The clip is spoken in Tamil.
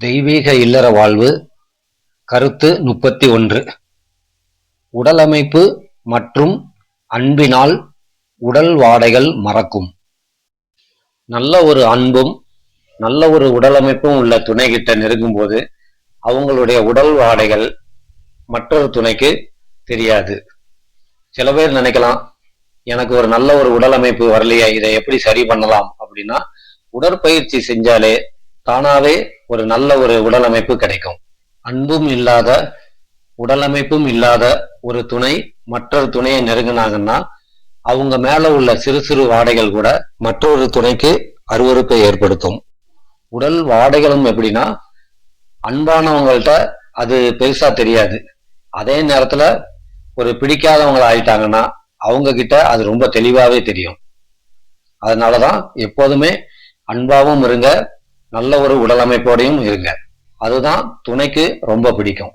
தெய்வீக இல்லற வாழ்வு கருத்து முப்பத்தி ஒன்று. உடலமைப்பு மற்றும் அன்பினால் உடல் வாடைகள் மறக்கும். நல்ல ஒரு அன்பும் நல்ல ஒரு உடலமைப்பும் உள்ள துணை கிட்ட நெருங்கும் போது அவங்களுடைய உடல் வாடைகள் மற்றொரு துணைக்கு தெரியாது. சில பேர் நினைக்கலாம் எனக்கு ஒரு நல்ல ஒரு உடலமைப்பு வரலையே இதை எப்படி சரி பண்ணலாம் அப்படின்னா உடற்பயிற்சி செஞ்சாலே தானாவே ஒரு நல்ல ஒரு உடலமைப்பு கிடைக்கும். அன்பும் இல்லாத உடலமைப்பும் இல்லாத ஒரு துணை மற்றொரு துணையை நெருங்கினாங்கன்னா அவங்க மேல உள்ள சிறு சிறு வாடைகள் கூட மற்றொரு துணைக்கு அருவருப்பை ஏற்படுத்தும். உடல் வாடைகளும் எப்படின்னா அன்பானவங்கள்ட்ட அது பெருசா தெரியாது. அதே நேரத்துல ஒரு பிடிக்காதவங்கள ஆயிட்டாங்கன்னா அவங்க கிட்ட அது ரொம்ப தெளிவாவே தெரியும். அதனாலதான் எப்போதுமே அன்பாவும் இருங்க நல்ல ஒரு உடலமைப்போடையும் இருங்க. அதுதான் துணைக்கு ரொம்ப பிடிக்கும்.